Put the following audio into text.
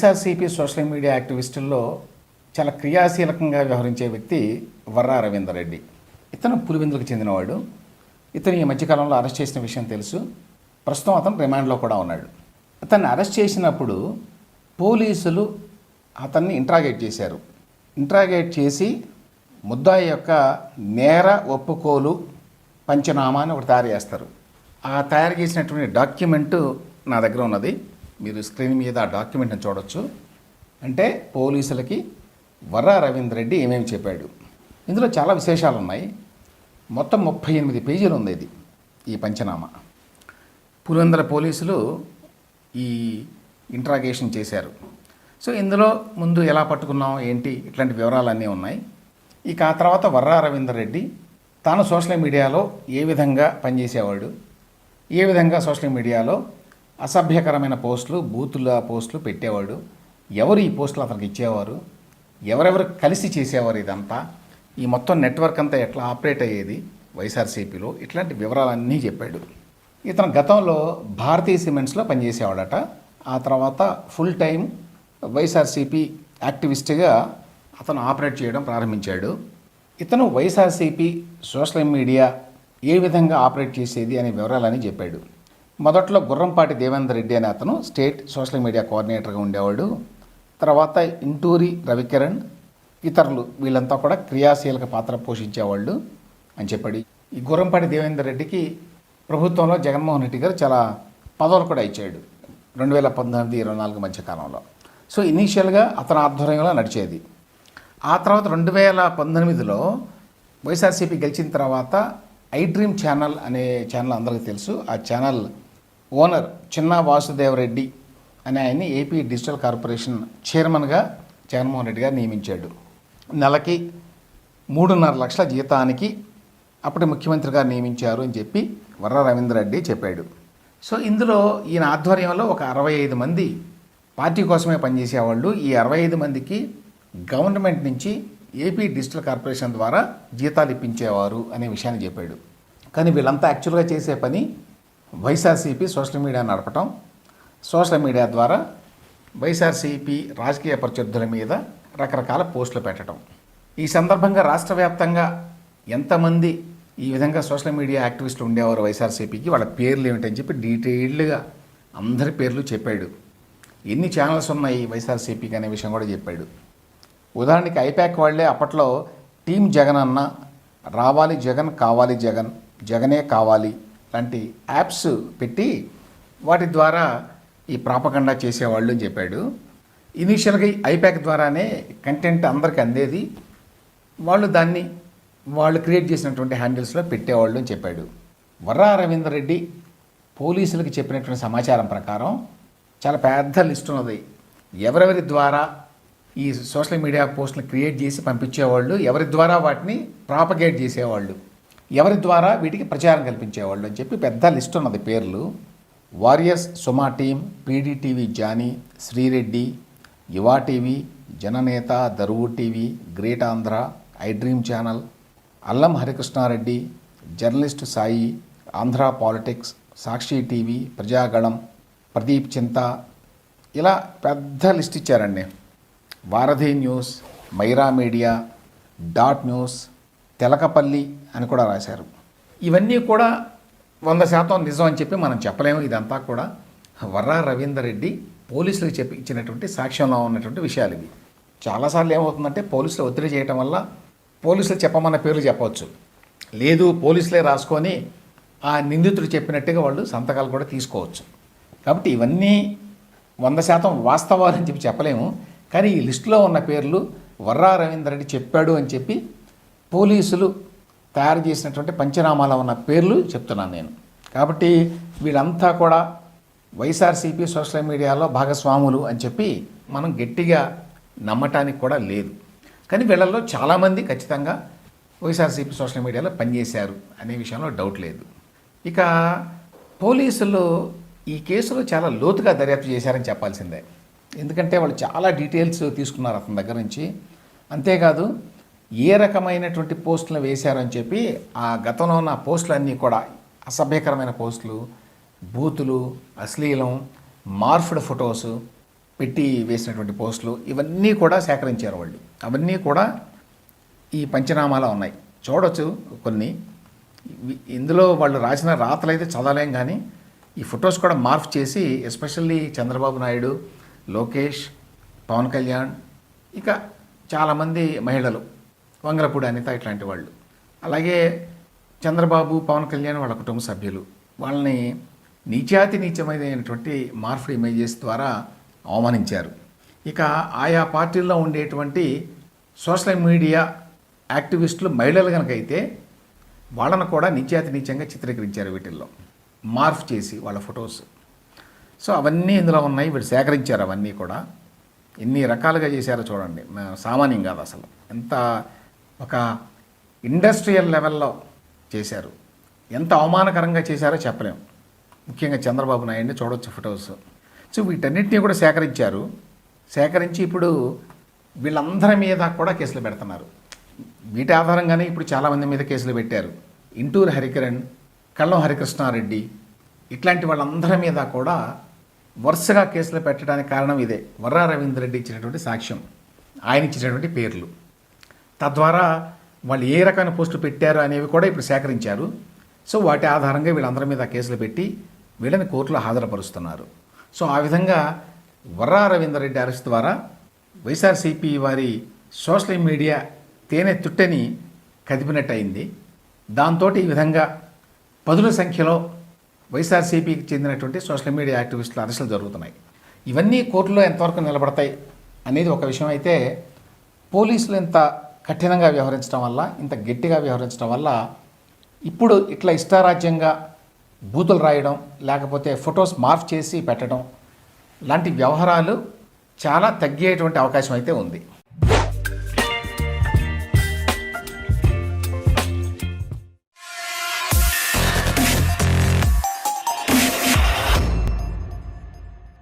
YSRCP social media యాక్టివిస్టుల్లో చాలా క్రియాశీలకంగా వ్యవహరించే వ్యక్తి వర్రా రవీందర్ రెడ్డి. ఇతను పులివెందులకు చెందినవాడు. ఇతను ఈ మధ్యకాలంలో అరెస్ట్ చేసిన విషయం తెలుసు. ప్రస్తుతం అతను రిమాండ్లో కూడా ఉన్నాడు. అతన్ని అరెస్ట్ చేసినప్పుడు పోలీసులు అతన్ని ఇంట్రాగేట్ చేశారు. ఇంట్రాగేట్ చేసి ముద్దాయి యొక్క నేర ఒప్పుకోలు పంచనామా అని ఒకటి తయారు చేస్తారు. ఆ తయారు చేసినటువంటి డాక్యుమెంటు నా దగ్గర ఉన్నది. మీరు స్క్రీన్ మీద ఆ డాక్యుమెంట్ని చూడొచ్చు. అంటే పోలీసులకి వర్ర రవీంద్ర రెడ్డి ఏమేమి చెప్పాడు. ఇందులో చాలా విశేషాలు ఉన్నాయి మొత్తం ముప్పై ఎనిమిది పేజీలు ఉంది ఇది ఈ పంచనామా. పులివెందుల పోలీసులు ఈ ఇంట్రాగేషన్ చేశారు. సో ఇందులో ముందు ఎలా పట్టుకున్నాం ఏంటి ఇట్లాంటి వివరాలన్నీ ఉన్నాయి. ఇక ఆ తర్వాత వర్రా రవీందర్ రెడ్డి తాను సోషల్ మీడియాలో ఏ విధంగా పనిచేసేవాడు ఏ విధంగా సోషల్ మీడియాలో అసభ్యకరమైన పోస్టులు బూతుల పోస్టులు పెట్టేవాడు. ఎవరు ఈ పోస్టులు అతనికి ఇచ్చేవారు? ఎవరెవరు కలిసి చేసేవారు ఇదంతా? ఈ మొత్తం నెట్వర్క్ అంతా ఎట్లా ఆపరేట్ అయ్యేది? వైఎస్ఆర్సీపీలో ఇట్లాంటి వివరాలన్నీ చెప్పాడు. ఇతను గతంలో భారతీయ సిమెంట్స్లో పనిచేసేవాడట. ఆ తర్వాత ఫుల్ టైం వైఎస్ఆర్సీపీ యాక్టివిస్ట్గా అతను ఆపరేట్ చేయడం ప్రారంభించాడు. ఇతను వైఎస్ఆర్సీపీ సోషల్ మీడియా ఏ విధంగా ఆపరేట్ చేసేది అనే వివరాలని చెప్పాడు. మొదట్లో గుర్రంపాటి దేవేందర్ రెడ్డి అనే అతను స్టేట్ సోషల్ మీడియా కోఆర్డినేటర్గా ఉండేవాడు. తర్వాత ఇంటూరి రవికిరణ్ ఇతరులు వీళ్ళంతా కూడా క్రియాశీలక పాత్ర పోషించేవాళ్ళు అని చెప్పాడు. ఈ గుర్రంపాటి దేవేందర్ రెడ్డికి ప్రభుత్వంలో జగన్మోహన్ రెడ్డి గారు చాలా పదవులు కూడా ఇచ్చాడు రెండు వేల పంతొమ్మిది ఇరవై నాలుగు మధ్య కాలంలో. సో ఇనీషియల్గా అతని ఆధ్వర్యంలో నడిచేది. ఆ తర్వాత రెండు వేల పంతొమ్మిదిలో వైఎస్ఆర్సీపీ గెలిచిన తర్వాత ఐ డ్రీమ్ ఛానల్ అనే ఛానల్ అందరికీ తెలుసు. ఆ ఛానల్ ఓనర్ చిన్న వాసుదేవరెడ్డి అనే ఆయన్ని ఏపీ డిజిటల్ కార్పొరేషన్ చైర్మన్గా జగన్మోహన్ రెడ్డి గారు నియమించాడు. నెలకి మూడున్నర లక్షల జీతానికి అప్పటి ముఖ్యమంత్రిగా నియమించారు అని చెప్పి వర్ర రవీంద్ర రెడ్డి చెప్పాడు. సో ఇందులో ఈయన ఆధ్వర్యంలో ఒక అరవై ఐదు మంది పార్టీ కోసమే పనిచేసేవాళ్ళు. ఈ అరవై ఐదు మందికి గవర్నమెంట్ నుంచి ఏపీ డిజిటల్ కార్పొరేషన్ ద్వారా జీతాలు ఇప్పించేవారు అనే విషయాన్ని చెప్పాడు. కానీ వీళ్ళంతా యాక్చువల్గా చేసే పని వైఎస్ఆర్సీపీ సోషల్ మీడియా నడపటం సోషల్ మీడియా ద్వారా వైఎస్ఆర్సీపీ రాజకీయ ప్రత్యర్థుల మీద రకరకాల పోస్టులు పెట్టడం ఈ సందర్భంగా రాష్ట్ర వ్యాప్తంగా ఎంతమంది ఈ విధంగా సోషల్ మీడియా యాక్టివిస్టులు ఉండేవారు వైఎస్ఆర్సీపీకి? వాళ్ళ పేర్లు ఏమిటని చెప్పి డీటెయిల్డ్గా అందరి పేర్లు చెప్పాడు. ఎన్ని ఛానల్స్ ఉన్నాయి వైఎస్ఆర్సీపీకి అనే విషయం కూడా చెప్పాడు. ఉదాహరణకి ఐపాక్ వాళ్ళే అప్పట్లో టీం జగన్ అన్న రావాలి జగన్ కావాలి జగన్ జగనే కావాలి లాంటి యాప్స్ పెట్టి వాటి ద్వారా ఈ ప్రాపకండా చేసేవాళ్ళు అని చెప్పాడు. ఇనీషియల్గా ఐప్యాక్ ఐపాక్ ద్వారానే కంటెంట్ అందరికి అందేది. వాళ్ళు దాన్ని వాళ్ళు క్రియేట్ చేసినటువంటి హ్యాండిల్స్లో పెట్టేవాళ్ళు అని చెప్పాడు. వర్రా రవీందర్ రెడ్డి పోలీసులకు చెప్పినటువంటి సమాచారం ప్రకారం చాలా పెద్ద లిస్ట్ ఉన్నది. ఎవరెవరి ద్వారా ఈ సోషల్ మీడియా పోస్టులు క్రియేట్ చేసి పంపించేవాళ్ళు ఎవరి ద్వారా వాటిని ప్రాపగేట్ చేసేవాళ్ళు. ఎవరి ద్వారా వీటికి ప్రచారం కల్పించేవాళ్ళు అని చెప్పి పెద్ద లిస్ట్ ఉన్నది పేర్లు. Warriors Suma team PDTV Johnny Sri Reddy Yuva TV Jananetha Daruvu TV great Andhra I dream channel Allam Harikrishna Reddy journalist Sai Andhra politics Sakshi TV Prajagalam Pradeep Chinta. ఇలా పెద్ద లిస్ట్ ఇచ్చారండి. Varadhi news Myra media dot news Telakapalli అని కూడా రాశారు. ఇవన్నీ కూడా వంద శాతం నిజం అని చెప్పి మనం చెప్పలేము. ఇదంతా కూడా వర్రా రవీందర్ రెడ్డి పోలీసులకు చెప్పి ఇచ్చినటువంటి సాక్ష్యంలో ఉన్నటువంటి విషయాలు ఇవి. చాలాసార్లు ఏమవుతుందంటే పోలీసులు ఒత్తిడి చేయటం వల్ల పోలీసులు చెప్పమన్న పేర్లు చెప్పవచ్చు. లేదు పోలీసులే రాసుకొని ఆ నిందితుడు చెప్పినట్టుగా వాళ్ళు సంతకాలు కూడా తీసుకోవచ్చు. కాబట్టి ఇవన్నీ వంద శాతం వాస్తవాలని చెప్పి చెప్పలేము. కానీ ఈ లిస్టులో ఉన్న పేర్లు వర్రా రవీందర్ రెడ్డి చెప్పాడు అని చెప్పి పోలీసులు తయారు చేసినటువంటి పంచనామాలో ఉన్న పేర్లు చెప్తున్నాను నేను. కాబట్టి వీళ్ళంతా కూడా వైఎస్ఆర్సీపీ సోషల్ మీడియాలో భాగస్వాములు అని చెప్పి మనం గట్టిగా నమ్మటానికి కూడా లేదు. కానీ వీళ్ళల్లో చాలామంది ఖచ్చితంగా వైఎస్ఆర్సీపీ సోషల్ మీడియాలో పనిచేశారు అనే విషయంలో డౌట్ లేదు. ఇక పోలీసులు ఈ కేసులో చాలా లోతుగా దర్యాప్తు చేశారని చెప్పాల్సిందే. ఎందుకంటే వాళ్ళు చాలా డీటెయిల్స్ తీసుకున్నారు అతని దగ్గర నుంచి. అంతేకాదు ఏ రకమైనటువంటి పోస్టులు వేశారని చెప్పి ఆ గతంలో ఉన్న పోస్టులన్నీ కూడా అసభ్యకరమైన పోస్టులు బూతులు అశ్లీలం మార్ఫ్డ్ ఫొటోస్ పెట్టి వేసినటువంటి పోస్టులు ఇవన్నీ కూడా సేకరించారు వాళ్ళు. అవన్నీ కూడా ఈ పంచనామాలో ఉన్నాయి. చూడొచ్చు కొన్ని. ఇందులో వాళ్ళు రాసిన రాతలు అయితే చదవలేం కానీ ఈ ఫొటోస్ కూడా మార్ఫ్ చేసి ఎస్పెషల్లీ చంద్రబాబు నాయుడు లోకేష్ పవన్ కళ్యాణ్ ఇక చాలామంది మహిళలు వంగలపూడి అనిత ఇట్లాంటి వాళ్ళు. అలాగే చంద్రబాబు పవన్ కళ్యాణ్ వాళ్ళ కుటుంబ సభ్యులు. వాళ్ళని నీచాతి నీచమైనటువంటి మార్ఫుడ్ ఇమేజెస్ ద్వారా అవమానించారు. ఇక ఆయా పార్టీల్లో ఉండేటువంటి సోషల్ మీడియా యాక్టివిస్టులు మహిళలు కనుక అయితే వాళ్ళను కూడా నిత్యాతి నీచంగా చిత్రీకరించారు వీటిల్లో. మార్ఫ్ చేసి వాళ్ళ ఫొటోస్. సో అవన్నీ ఇందులో ఉన్నాయి. వీళ్ళు సేకరించారు అవన్నీ కూడా. ఎన్ని రకాలుగా చేశారో చూడండి. సామాన్యం కాదు అసలు. ఎంత ఒక ఇండస్ట్రియల్ లెవెల్లో చేశారు. ఎంత అవమానకరంగా చేశారో చెప్పలేం. ముఖ్యంగా చంద్రబాబు నాయుడిని చూడొచ్చు ఫొటోస్. సో వీటన్నిటినీ కూడా సేకరించారు. సేకరించి ఇప్పుడు వీళ్ళందరి మీద కూడా కేసులు పెడుతున్నారు. వీటి ఆధారంగానే ఇప్పుడు చాలామంది మీద కేసులు పెట్టారు. ఇంటూరు హరికరణ్ కళ్ళం హరికృష్ణారెడ్డి ఇట్లాంటి వాళ్ళందరి మీద కూడా వరుసగా కేసులు పెట్టడానికి కారణం ఇదే. వర్రా రవీంద్ర రెడ్డి ఇచ్చినటువంటి సాక్ష్యం. ఆయన ఇచ్చినటువంటి పేర్లు. తద్వారా వాళ్ళు ఏ రకమైన పోస్టులు పెట్టారు అనేవి కూడా ఇప్పుడు సేకరించారు. సో వాటి ఆధారంగా వీళ్ళందరి మీద కేసులు పెట్టి వీళ్ళని కోర్టులో హాజరుపరుస్తున్నారు. సో ఆ విధంగా వర్రా రవీందర్ రెడ్డి అరెస్ట్ ద్వారా వైఎస్ఆర్సీపీ వారి సోషల్ మీడియా తేనె తుట్టని కదిపినట్టయింది. దాంతో ఈ విధంగా పదుల సంఖ్యలో వైఎస్ఆర్సీపీకి చెందినటువంటి సోషల్ మీడియా యాక్టివిస్టుల అరెస్టులు జరుగుతున్నాయి. ఇవన్నీ కోర్టులో ఎంతవరకు నిలబడతాయి అనేది ఒక విషయం అయితే పోలీసులు ఇంత కఠినంగా వ్యవహరించడం వల్ల ఇంత గట్టిగా వ్యవహరించడం వల్ల ఇప్పుడు ఇట్లా ఇష్టారాజ్యంగా బూతులు రాయడం లేకపోతే ఫొటోస్ మార్ఫ్ చేసి పెట్టడం లాంటి వ్యవహారాలు చాలా తగ్గేటువంటి అవకాశం అయితే ఉంది.